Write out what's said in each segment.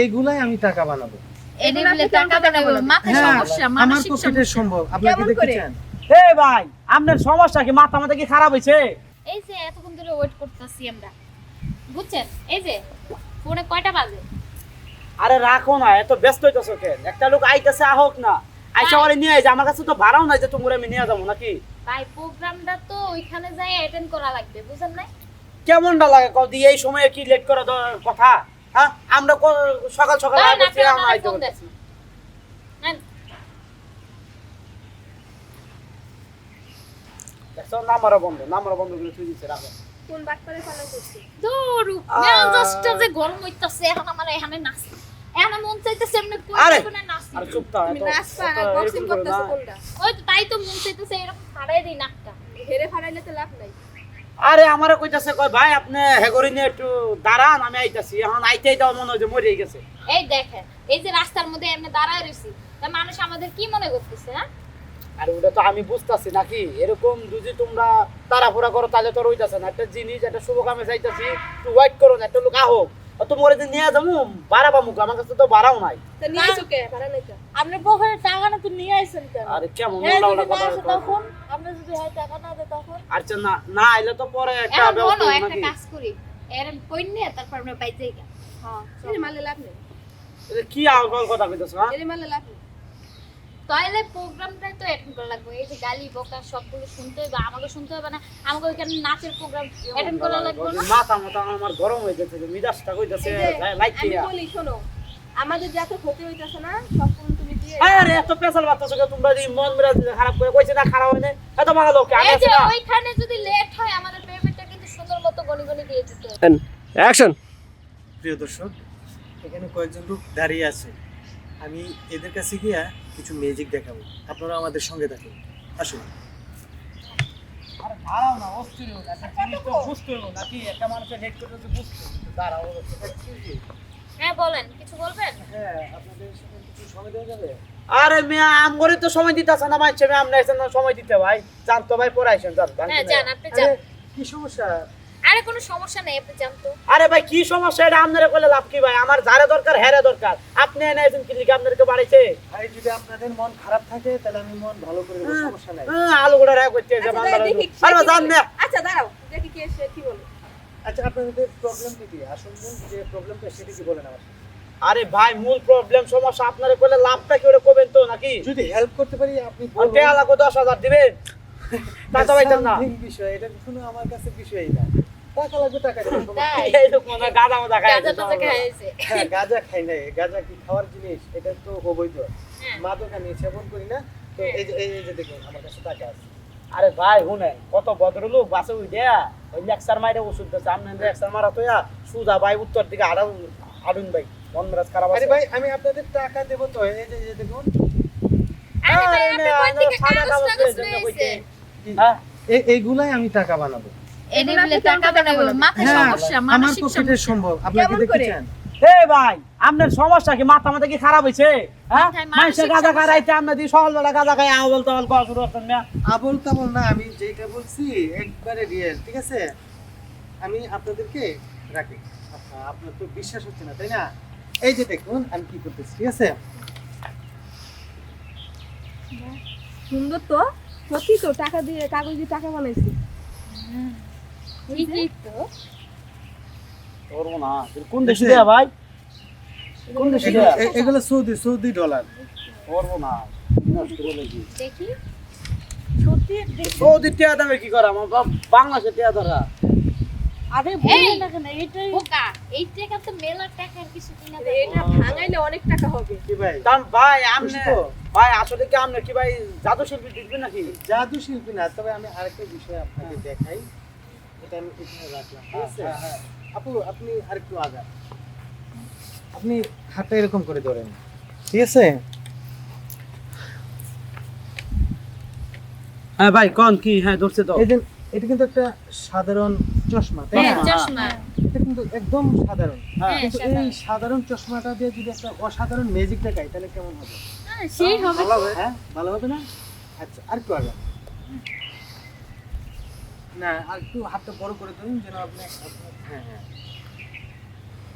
এইগুলাই আমি টাকা বানাবো। হ্যাঁ সমস্যা আমার সম্ভব। দেখতে চান এ ভাই আপনার সমস্যা কি? মাথা মাথা কি খারাপ হইছে এই যে এতক্ষণ ধরে ওয়েট করতেছি আমরা। বুঝছেন? এই যে ফোনে কয়টা বাজে? আরে রাখো না এত ব্যস্ত হইতেছো কেন? একটা লোক আইতেছে আহক না। আইসা ওরে নিয়ে আইছে আমার কাছে তো ভাড়াও নাই যে তোমরা আমি নিয়ে যাব নাকি? ভাই প্রোগ্রামটা তো ওইখানে যাই অ্যাটেন্ড করা লাগবে বুঝেন নাই? কেমনটা লাগে? কও দি এই সময়ে কি লেট করা কথা? হ্যাঁ? আমরা সকাল সকাল আপনি আমরা আইতে ফোন দেন। বলতেছি। নেন। দেখছ নাম্বারও বন্ধ নাম্বারও বন্ধ করে তুই দিচ্ছে রাখো। কোন বাটপারে ফলো করছি? দৌড়ু আহ। মেজাজটা যে গরম হইতাছে এখন আমার এখানে নাচ। এখন মন চাইতেছে এমনি কই আরে, নাচ। আর চুপ থাক এত- নাচবা এত বক্সিং এরকম করো না। করতেছো কোনটা? ওই তো তাই তো মন চাইতেছে এরকম ফাড়াই দিই নাকটা হেরে ফাড়াইলে তো লাভ নাই। আরে আমারে কইতাছে কয় ভাই আপনি হেগরি নিয়ে একটু দাঁড়ান আমি আইতাছি। এখন আইতে আইতে মনে হয় যে মরে গেছে। এই দেখেন এই যে রাস্তার মধ্যে এমনি দাঁড়ায় রইছি তা মানুষ আমাদের কি মনে করতেছে হ্যাঁ? আর ওটা তো আমি বুঝতাছি নাকি? এরকম যদি তোমরা তাড়াহুড়া করো তাহলে তো রইতাছে না। একটা জিনিস একটা শুভ কামে চাইতাছি একটু ওয়েট করো না একটা লোক আহো আর তোমার যে নিয়ে যাব বাড়াবা মুখ আমার কাছে তো বাড়াও নাই। নিয়ে এসো কে? ভাড়া নাই তো আপনার পকেটে টাকা না তো নিয়ে আসেন কেন? আরে কেমন? উল্টা উল্টা কথা তখন আপনি যদি হয় টাকা না তখন? আচ্ছা না না আইলে তো পরে একটা ব্যবস্থা হবে একটা কাজ করি। এর কইন নিয়ে তারপর আমরা বাইরে যাই হ্যাঁ এর মারলে লাভ নেই। কি কথা কইতাছো হ্যাঁ? এর মারলে লাভ নেই। তাহলে প্রোগ্রামটাই তো অ্যাটেন্ড করা লাগবে। এই যে গালি বকা সবগুলো শুনতে হবে আমাকে শুনতে হবে না আমাকে ওইখানে নাচের প্রোগ্রাম অ্যাটেন্ড করা লাগবে না? মাথা মাথা আমার গরম হয়ে যাচ্ছে মিজাজটা কইতাছে যে, আমি বলি শোনো আমাদের যত ক্ষতি হইতাছে না সব কোন তুমি দিয়ে আরে এত পেশাল বাতাছো তোমরা যদি মন খারাপ করে কইছে না খারাপ হয় না এত লোক আমি না। ওইখানে যদি লেট হয় আমাদের পেমেন্টটা কিন্তু সুন্দর মতো গনি গনি দিয়ে দিতে অ্যাকশন প্রিয় দর্শক এখানে কয়েকজন লোক দাঁড়িয়ে আছে। আমি এদের কাছে গিয়া কিছু ম্যাজিক দেখাবো। আপনারা আমাদের সঙ্গে থাকুন। আসুন। আরে তো বুঝতে হলো নাকি একটা মানুষের হেড করতে তো বুঝতে হবে। দাঁড়াও হ্যাঁ বলেন কিছু বলবেন? হ্যাঁ আপনাদের কিছু সময় দেওয়া যাবে? আরে মিয়া আমগরে তো সময় দিতেছে না আমনে সময় দিতে ভাই। জান তো ভাই পড়াইছেন জান জান হ্যাঁ কি সমস্যা? আরে কোনো সমস্যা নেই আপনি যান তো। আরে ভাই কি সমস্যা? এটা আপনারা করলে লাভ কি ভাই? আমার যারে দরকার হেরে দরকার। আপনি এনে এসেন কি লিখে আপনাদেরকে বাড়াইছে। ভাই যদি আপনাদের মন খারাপ থাকে তাহলে আমি মন ভালো করে দেবো হ্যাঁ। সমস্যা নাই। হ্যাঁ, আলু গোড়া রাগ করতে যে আচ্ছা, সে আরে জান না। আচ্ছা দাঁড়াও দেখি কে সে কি বলে। আচ্ছা আপনাদের প্রবলেমটা কি? আসল মূল যে প্রবলেমটা সেটা কি বলেন আমার আরে ভাই মূল প্রবলেম সমস্যা আপনারা করলে লাভটা কি ওরে করবেন তো নাকি? যদি হেল্প করতে পারি আপনি আর আলাকো দশ হাজার দিবেন। তা তো না। বিষয় এটা কোনো আমার কাছে বিষয়ই না। টাকা লাগবে টাকা নেই। খাই গাজা টাজা খাইছে। হ্যাঁ গাঁজা খাই না গাঁজা কি খাওয়ার জিনিস? এটা তো অবৈধ। হ্যাঁ। মাদক আমি সেবন করি না। তো এই যে এই যে দেখুন আমার কাছে টাকা আছে। আরে ভাই শুনেন কত ভদ্রলোক বাসে উঠে ওই লেকচার মাইরে ওষুধ দিচ্ছে আপনি লেকচার মারা তো সুজা ভাই উত্তর দিকে আড়ান আড়ুন ভাই মেরাজ খারাপ আরে ভাই আমি আপনাদের টাকা দেবো তো। এই যে দেখুন। হ্যাঁ? এইগুলাই আমি টাকা বানাবো। এনে বলে টাকা বানাবো মাথায় হ্যাঁ, সমস্যা আমার পকেটে সম্ভব। আপনি কি দেখতে চান হে ভাই আপনার সমস্যা কি? মাথা মাথা কি খারাপ হয়েছে হ্যাঁ? মাথায় মানসিক মানুষের গাঁজা খারাইতে আমরা দিয়ে গাঁজা খাই বল শুরু করতেন না আবল তাবল না আমি যেটা বলছি একবারে রিয়েল ঠিক আছে? আমি আপনাদেরকে রাখি। আচ্ছা আপনার তো বিশ্বাস হচ্ছে না তাই না? এই যে দেখুন আমি কি করতেছি ঠিক আছে? সুন্দর তো। সত্যি তো টাকা দিয়ে কাগজ দিয়ে টাকা বানাইছি। করব না। কোন দেশে দেয়া ভাই? কোন দেশে দেয়া? এগুলো- সৌদি সৌদি ডলার। করব না। নষ্ট করে লাগি দেখি। সৌদি টিয়া দামে কি করা? আমার বাংলাদেশে টিয়া ধরা। আরে এই! না কেন এটাই বোকা এই টাকা তো মেলার টাকার কিছু কিনা এটা ভাঙাইলে অনেক টাকা হবে। কি ভাই? তার ভাই আমনে ভাই আসলে কি আমনে কি ভাই জাদু শিল্পী দেখবেন নাকি? জাদু শিল্পী না তবে আমি আরেকটা বিষয় আপনাকে দেখাই। এটা আমি এখানে রাখলাম। ঠিক আছে? হ্যাঁ, হ্যাঁ। আপু আপনি আরেকটু আগান। আপনি হাতটা এরকম করে ধরেন। ঠিক আছে? হ্যাঁ ভাই কোন কি? হ্যাঁ ধরছে তো। এই যে এটা কিন্তু একটা সাধারণ চশমা তাই হ্যাঁ না চশমা এটা কিন্তু একদম সাধারণ। হ্যাঁ কিন্তু সাধারণ। এই সাধারণ। চশমাটা দিয়ে যদি একটা অসাধারণ ম্যাজিক দেখাই তাহলে কেমন হবে? হ্যাঁ, সেই হবে। ভালো হবে। হ্যাঁ ভালো হবে না? আচ্ছা আর একটু আগান। না আর একটু হাতটা বড় করে ধরুন যেন আপনি হ্যাঁ হ্যাঁ।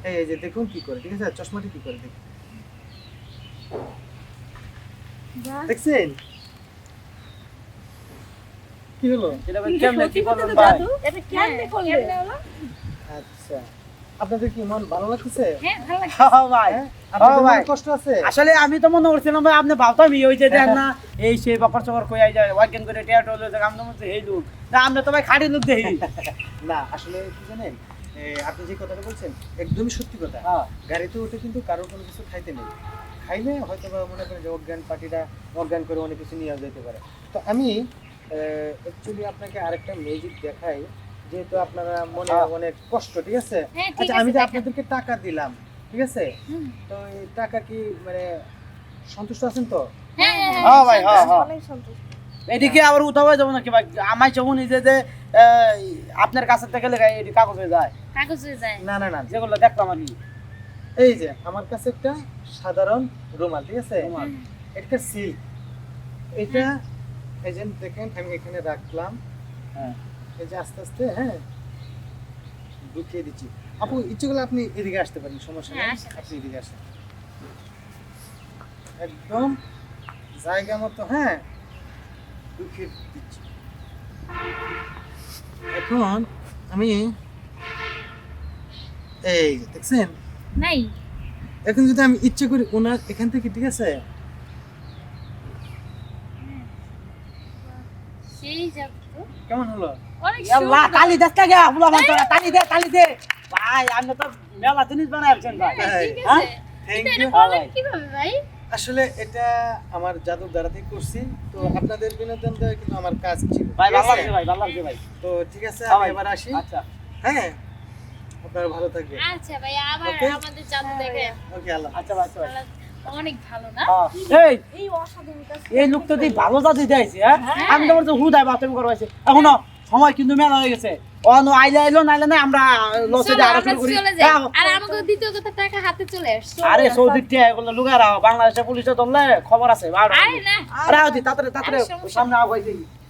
এই যে দেখুন কি করে ঠিক আছে? চশমাটি কি করে দেখুন। দেখছেন? কি হলো? এটা ভাই কেমনে কি বলবেন ভাই এটা কেমনে করলে? আচ্ছা। আপনাদের কি মন ভালো লাগতেছে? হ্যাঁ ভালো লাগে হ্যাঁ ভাই। আপনাদের ভাই। কষ্ট আছে? আসলে আমি তো মনে করছিলাম ভাই আপনি যে দেন না এই সেই বাপার চকর কই আই যায় করে টল মধ্যে এই লোক না আমরা তো ভাই খাড়ি লোক দেখি না আসলে কি জানেন আপনি যে কথাটা বলছেন একদমই সত্যি কথা। হ্যাঁ। গাড়িতে উঠে কিন্তু কারোর কোনো কিছু খাইতে নেই। খাইলে হয়তো বা মনে করেন যে অজ্ঞান পার্টিটা অজ্ঞান করে অনেক কিছু নিয়ে যেতে পারে। তো আমি অ্যাকচুয়ালি আপনাকে আরেকটা ম্যাজিক দেখাই যেহেতু আপনারা মনে হ্যাঁ। অনেক কষ্ট ঠিক আছে? হ্যাঁ আচ্ছা আমি যে দেখেন। আপনাদেরকে টাকা দিলাম ঠিক আছে? তো টাকা কি মানে সন্তুষ্ট আছেন তো? হ্যাঁ হ্যাঁ, হ্যাঁ হ্যাঁ ভাই হ্যাঁ হ্যাঁ। এদিকে আবার উঠাও যাব নাকি? ভাই আমায় যখন নিজে যে আপনার কাছে থেকে লেখা এটি কাগজ হয়ে যায়। কাগজ হয়ে যায়। না না না যেগুলো দেখলাম আমি। এই যে আমার কাছে একটা সাধারণ রুমাল ঠিক আছে? রুমাল। এটা সিল্ক এটা এই যে দেখেন আমি এখানে রাখলাম। হ্যাঁ। এই যে আস্তে আস্তে হ্যাঁ ঢুকিয়ে দিচ্ছি। আপু ইচ্ছে করলে আপনি এদিকে আসতে পারেন সমস্যা নেই। হ্যাঁ, আপনি এদিকে আসেন। একদম জায়গা মতো হ্যাঁ ঢুকিয়ে দিচ্ছি এখন আমি এই দেখছেন? নাই। এখন যদি আমি ইচ্ছে করি ওনার এখান থেকে ঠিক আছে? কেমন হলো? সুন্দর। দেশ লাগে তালি দে তালি দে। ভাই আপনি তো মেলা জিনিস আসছেন ভাই। হ্যাঁ, ঠিক হ্যাঁ? আছে থ্যাংক ইউ কীভাবে ভাই? আসলে এটা আমার জাদুর দ্বারাতেই করছি। তো আপনাদের বিনোদন দেওয়া কিন্তু আমার কাজ ছিল। ভাই ভালো আছে? লাগছে ভাই ভালো লাগছে ভাই। তো ঠিক আছে হ্যাঁ আমি। এবার আসি। আচ্ছা। হ্যাঁ আপনারা ভালো থাকবেন। আচ্ছা ভাই আবার আমাদের জাদু দেখেন। ওকে আল্লাহ আচ্ছা ভাই আচ্ছা ভাই। অনেক ভালো না? হ্যাঁ, এই এই অসাধারণ এই লোক তো ভালো জাতি দিয়েছে হ্যাঁ? আমি তো হুদায় বাথরুম করবাইছে এখনও সময় কিন্তু মেলা হয়ে গেছে। অনো আইলে আইলো নাইলে না আমরা লসে চলো দিয়ে আরও করি। চলে যাই। আর আমাকে দ্বিতীয় কথা টাকা হাতে চলে আসছে আরে সৌদির টিয়া এগুলো লুকায় বাংলাদেশে বাংলাদেশের পুলিশে ধরলে খবর আছে বারো আরে না। আরে আদি তাড়াতাড়ি সামনে